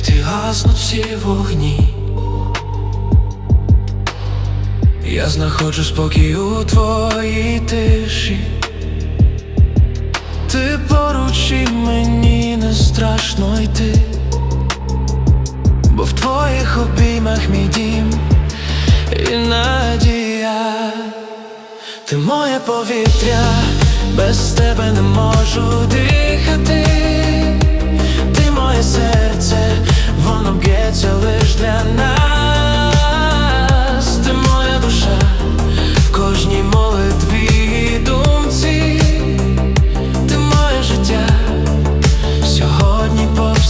ці вогні. Я знаходжу спокій у твоїй тиші. Ти поруч і мені не страшно йти, бо в твоїх обіймах мій дім і надія. Ти моє повітря, без тебе не можу дихати.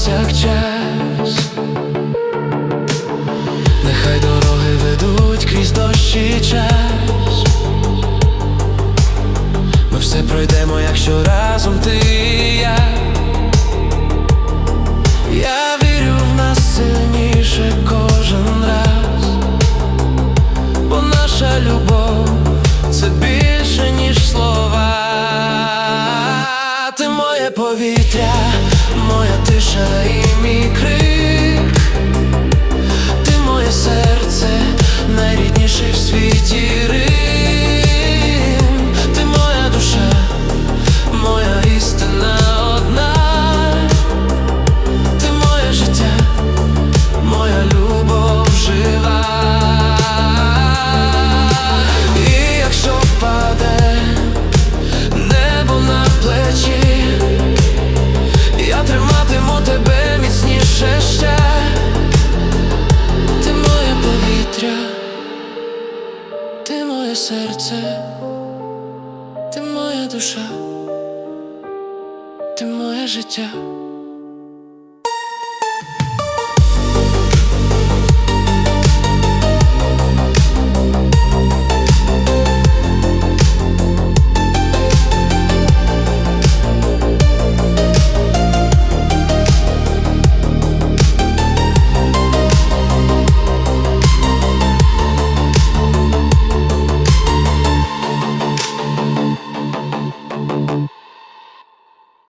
Повсякчас. Нехай дороги ведуть крізь дощ і час. Ми все пройдемо, якщо разом ти і. Я Ти моє повітря, моя тиша і мій крик. Моє серце, ти моя душа, ти моє життя.